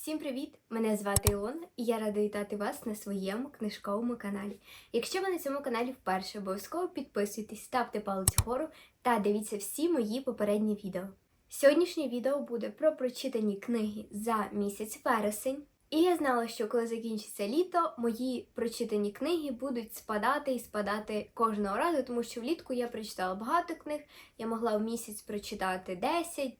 Всім привіт! Мене звати Ілона і я рада вітати вас на своєму книжковому каналі. Якщо ви на цьому каналі вперше, обов'язково підписуйтесь, ставте палець вгору та дивіться всі мої попередні відео. Сьогоднішнє відео буде про прочитані книги за місяць вересень. І я знала, що коли закінчиться літо, мої прочитані книги будуть спадати і спадати кожного разу, тому що влітку я прочитала багато книг, я могла в місяць прочитати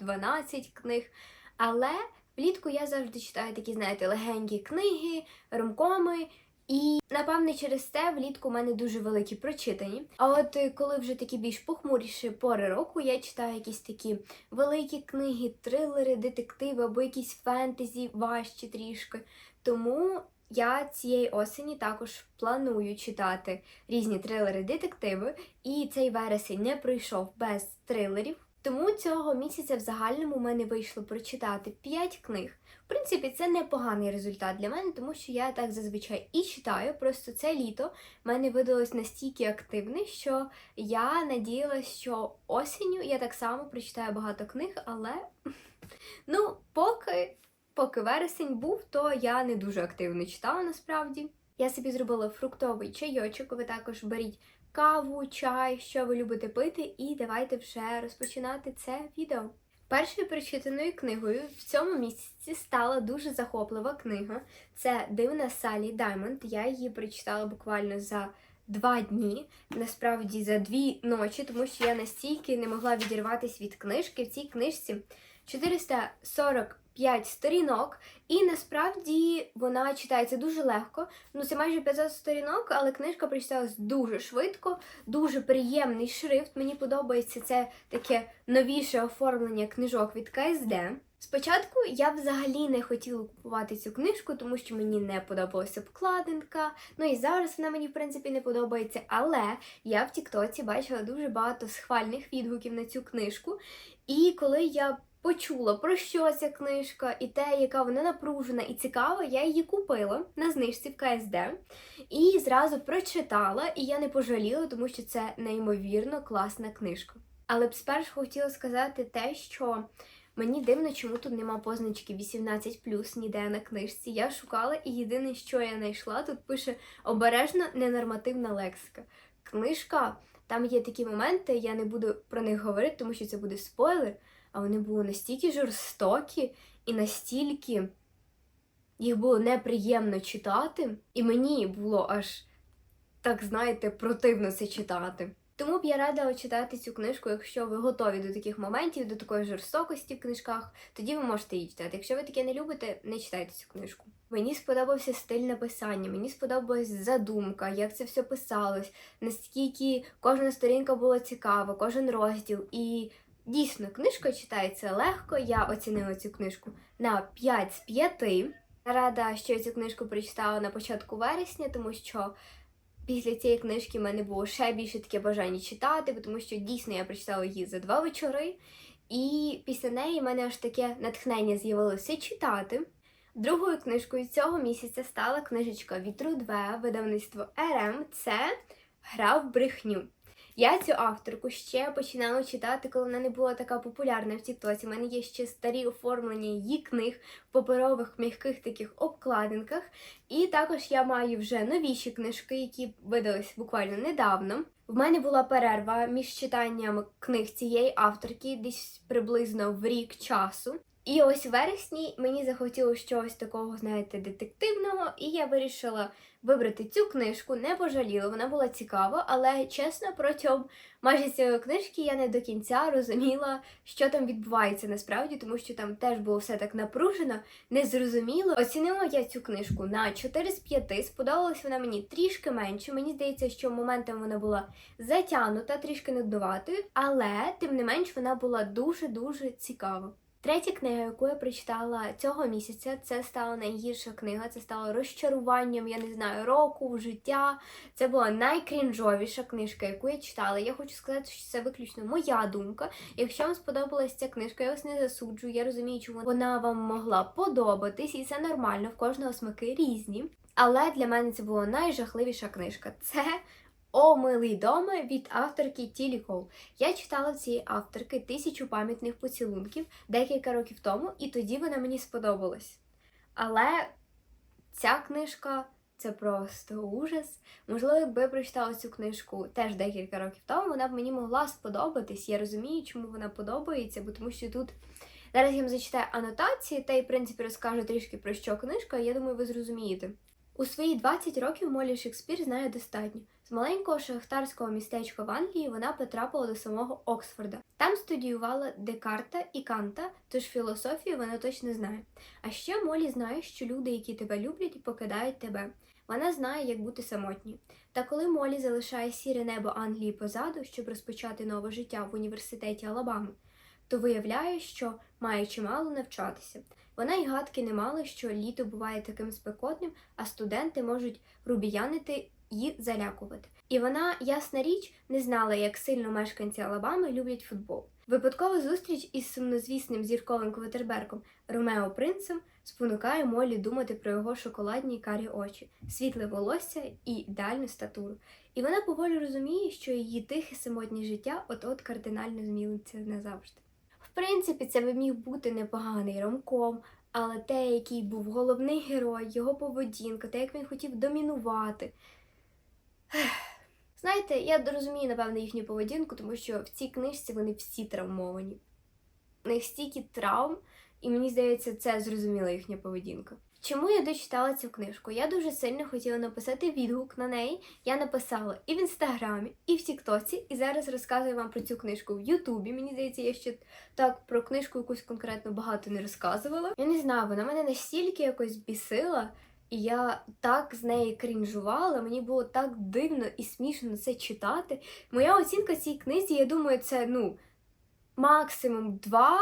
10-12 книг. Але влітку я завжди читаю такі, знаєте, легенькі книги, ромкоми. І напевне через це влітку у мене дуже великі прочитані. А от е, коли вже такі більш похмуріші пори року, я читаю якісь такі великі книги, трилери, детективи або якісь фентезі важчі трішки. Тому я цієї осені також планую читати різні трилери, детективи, і цей вересень не пройшов без трилерів. Тому цього місяця в загальному у мене вийшло прочитати 5 книг. В принципі, це непоганий результат для мене, тому що я так зазвичай і читаю. Просто це літо в мене видалось настільки активне, що я надіялась, що осінню я так само прочитаю багато книг, але ну, поки, поки вересень був, то я не дуже активно читала насправді. Я собі зробила фруктовий чайочок, ви також беріть каву, чай, що ви любите пити, і давайте вже розпочинати це відео. Першою прочитаною книгою в цьому місяці стала дуже захоплива книга. Це Дивна Салі Даймонд. Я її прочитала буквально за два дні, насправді за дві ночі, тому що я настільки не могла відірватися від книжки. В цій книжці 445 сторінок, і насправді вона читається дуже легко. Ну, це майже 500 сторінок, але книжка прочиталась дуже швидко, дуже приємний шрифт. Мені подобається це таке новіше оформлення книжок від КСД. Спочатку я взагалі не хотіла купувати цю книжку, тому що мені не подобалася обкладинка. Ну і зараз вона мені, в принципі, не подобається. Але я в Тіктоці бачила дуже багато схвальних відгуків на цю книжку. І коли я почула, про що ця книжка, і те, яка вона напружена і цікава, я її купила на знижці в КСД і зразу прочитала, і я не пожаліла, тому що це неймовірно класна книжка. Але б спершу хотіла сказати те, що мені дивно, чому тут нема позначки 18 ніде на книжці. Я шукала, і єдине, що я знайшла, тут пише обережно ненормативна лексика. Книжка, там є такі моменти, я не буду про них говорити, тому що це буде спойлер а вони були настільки жорстокі і настільки їх було неприємно читати, і мені було аж, так знаєте, противно це читати. Тому б я радила читати цю книжку, якщо ви готові до таких моментів, до такої жорстокості в книжках, тоді ви можете її читати. Якщо ви таке не любите, не читайте цю книжку. Мені сподобався стиль написання, мені сподобалась задумка, як це все писалось, наскільки кожна сторінка була цікава, кожен розділ. І Дійсно, книжка читається легко. Я оцінила цю книжку на 5 з 5. Рада, що я цю книжку прочитала на початку вересня, тому що після цієї книжки в мене було ще більше таке бажання читати, тому що дійсно я прочитала її за два вечори. І після неї в мене аж таке натхнення з'явилося читати. Другою книжкою цього місяця стала книжечка Вітру 2, видавництво РМ. Це Гра в брехню. Я цю авторку ще починала читати, коли вона не була така популярна в Тіктоці. У мене є ще старі оформлення її книг в паперових м'яких таких обкладинках. І також я маю вже новіші книжки, які видались буквально недавно. В мене була перерва між читанням книг цієї авторки десь приблизно в рік часу. І ось в вересні мені захотілося щось такого, знаєте, детективного, і я вирішила вибрати цю книжку, не пожаліла, вона була цікава, але чесно, протягом майже цієї книжки я не до кінця розуміла, що там відбувається насправді, тому що там теж було все так напружено, незрозуміло. Оцінила я цю книжку на 4 з 5, сподобалась вона мені трішки менше. Мені здається, що моментом вона була затягнута, трішки нуднуватою, але тим не менш вона була дуже-дуже цікава. Третя книга, яку я прочитала цього місяця, це стала найгірша книга, це стало розчаруванням, я не знаю, року, життя. Це була найкрінжовіша книжка, яку я читала. Я хочу сказати, що це виключно моя думка. Якщо вам сподобалася ця книжка, я вас не засуджую, я розумію, чому вона вам могла подобатись, і це нормально, в кожного смаки різні. Але для мене це була найжахливіша книжка. Це о, милий доме від авторки Тілі Кол. Я читала цієї авторки тисячу пам'ятних поцілунків декілька років тому, і тоді вона мені сподобалась. Але ця книжка це просто ужас. Можливо, якби я прочитала цю книжку теж декілька років тому, вона б мені могла сподобатись. Я розумію, чому вона подобається, бо тому що тут зараз я вам зачитаю анотації та й, в принципі, розкажу трішки про що книжка, я думаю, ви зрозумієте. У свої 20 років Молі Шекспір знає достатньо. З маленького шахтарського містечка в Англії вона потрапила до самого Оксфорда. Там студіювала Декарта і Канта, тож філософію вона точно знає. А ще Молі знає, що люди, які тебе люблять, покидають тебе. Вона знає, як бути самотньою. Та коли Молі залишає сіре небо Англії позаду, щоб розпочати нове життя в університеті Алабами, то виявляє, що має чимало навчатися. Вона й гадки не мала, що літо буває таким спекотним, а студенти можуть рубіянити і залякувати. І вона, ясна річ, не знала, як сильно мешканці Алабами люблять футбол. Випадкова зустріч із сумнозвісним зірковим квотерберком Ромео Принцем спонукає Молі думати про його шоколадні карі очі, світле волосся і ідеальну статуру. І вона поволі розуміє, що її тихе самотнє життя от-от кардинально зміниться назавжди. В принципі, це би міг бути непоганий ромком, але те, який був головний герой, його поведінка, те, як він хотів домінувати. Знаєте, я розумію, напевно, їхню поведінку, тому що в цій книжці вони всі травмовані. У них стільки травм, і мені здається, це зрозуміла їхня поведінка. Чому я дочитала цю книжку? Я дуже сильно хотіла написати відгук на неї. Я написала і в інстаграмі, і в Тіктоці, і зараз розказую вам про цю книжку в Ютубі. Мені здається, я ще так про книжку якусь конкретно багато не розказувала. Я не знаю, вона мене настільки якось бісила. І я так з неї крінжувала, мені було так дивно і смішно це читати. Моя оцінка цій книзі, я думаю, це ну максимум два.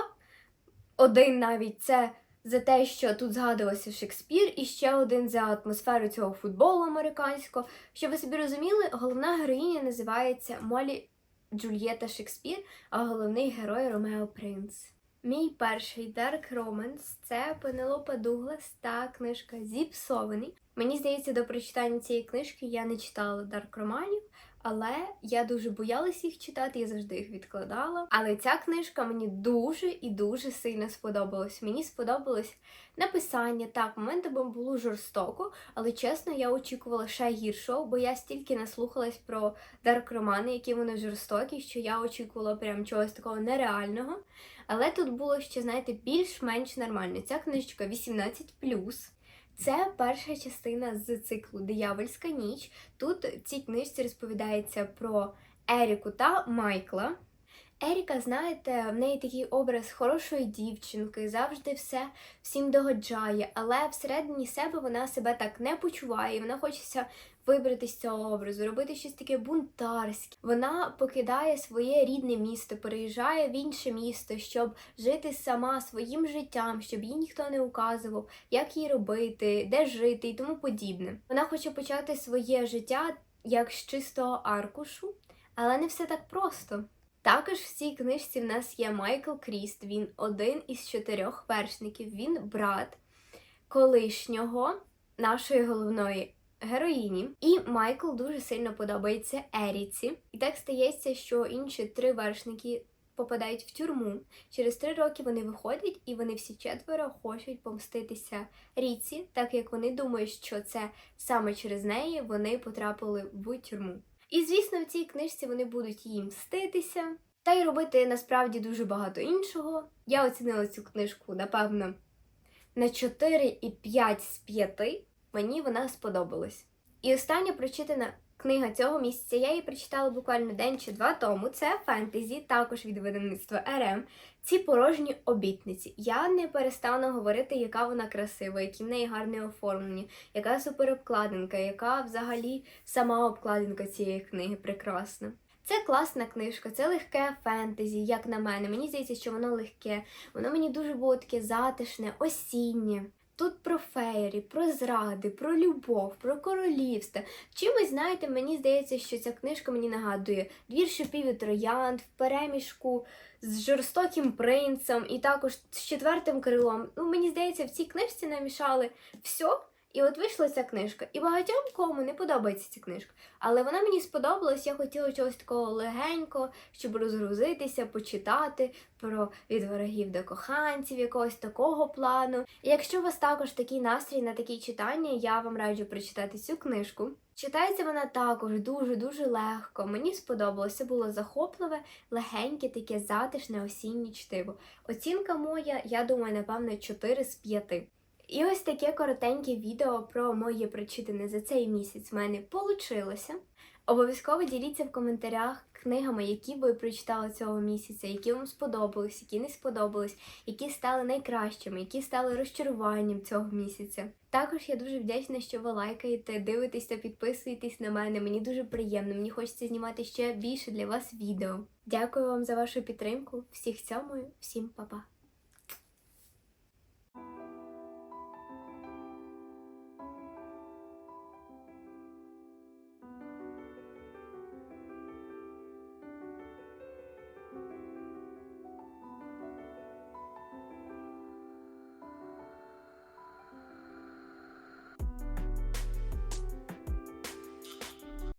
Один навіть це за те, що тут згадувався Шекспір, і ще один за атмосферу цього футболу американського. Щоб ви собі розуміли, головна героїня називається Молі Джульєта Шекспір, а головний герой Ромео Принц. Мій перший Дарк Романс – це Пенелопа Дуглас та книжка Зіпсований. Мені здається, до прочитання цієї книжки я не читала Дарк романів, але я дуже боялась їх читати, я завжди їх відкладала. Але ця книжка мені дуже і дуже сильно сподобалась. Мені сподобалось написання. Так, моментами було жорстоко, але чесно, я очікувала ще гіршого, бо я стільки наслухалась про дарк романи, які вони жорстокі, що я очікувала прям чогось такого нереального. Але тут було ще, знаєте, більш-менш нормально. Ця книжка 18. Це перша частина з циклу Диявольська ніч. Тут в цій книжці розповідається про Еріку та Майкла. Еріка, знаєте, в неї такий образ хорошої дівчинки, завжди все всім догоджає, але всередині себе вона себе так не почуває, вона хочеться вибрати з цього образу, робити щось таке бунтарське. Вона покидає своє рідне місто, переїжджає в інше місто, щоб жити сама своїм життям, щоб їй ніхто не указував, як їй робити, де жити і тому подібне. Вона хоче почати своє життя як з чистого аркушу, але не все так просто. Також в цій книжці в нас є Майкл Кріст. Він один із чотирьох вершників. Він брат колишнього нашої головної героїні. І Майкл дуже сильно подобається Еріці. І так стається, що інші три вершники попадають в тюрму. Через три роки вони виходять, і вони всі четверо хочуть помститися Ріці, так як вони думають, що це саме через неї вони потрапили в тюрму. І, звісно, в цій книжці вони будуть їй мститися та й робити насправді дуже багато іншого. Я оцінила цю книжку, напевно, на 4,5 з 5. Мені вона сподобалась. І остання прочитана книга цього місяця, я її прочитала буквально день чи два тому. Це фентезі, також від видавництва РМ. Ці порожні обітниці. Я не перестану говорити, яка вона красива, які в неї гарне оформлення, яка суперобкладинка, яка взагалі сама обкладинка цієї книги прекрасна. Це класна книжка, це легке фентезі, як на мене. Мені здається, що воно легке. Воно мені дуже було таке затишне, осіннє. Тут про феєрі, про зради, про любов, про королівство. Чимось, знаєте, мені здається, що ця книжка мені нагадує двір шипів і троянд в перемішку з жорстоким принцем і також з четвертим крилом. Ну, мені здається, в цій книжці намішали все, І от вийшла ця книжка, і багатьом кому не подобається ця книжка. Але вона мені сподобалась, я хотіла чогось такого легенького, щоб розгрузитися, почитати про від ворогів до коханців, якогось такого плану. І якщо у вас також такий настрій на такі читання, я вам раджу прочитати цю книжку. Читається вона також дуже-дуже легко. Мені сподобалося, було захопливе, легеньке, таке затишне осіннє чтиво. Оцінка моя, я думаю, напевно, 4 з 5. І ось таке коротеньке відео про моє прочитане за цей місяць в мене получилося. Обов'язково діліться в коментарях книгами, які ви прочитали цього місяця, які вам сподобались, які не сподобались, які стали найкращими, які стали розчаруванням цього місяця. Також я дуже вдячна, що ви лайкаєте, дивитесь та підписуєтесь на мене. Мені дуже приємно. Мені хочеться знімати ще більше для вас відео. Дякую вам за вашу підтримку. Всіх цьомую, всім па-па.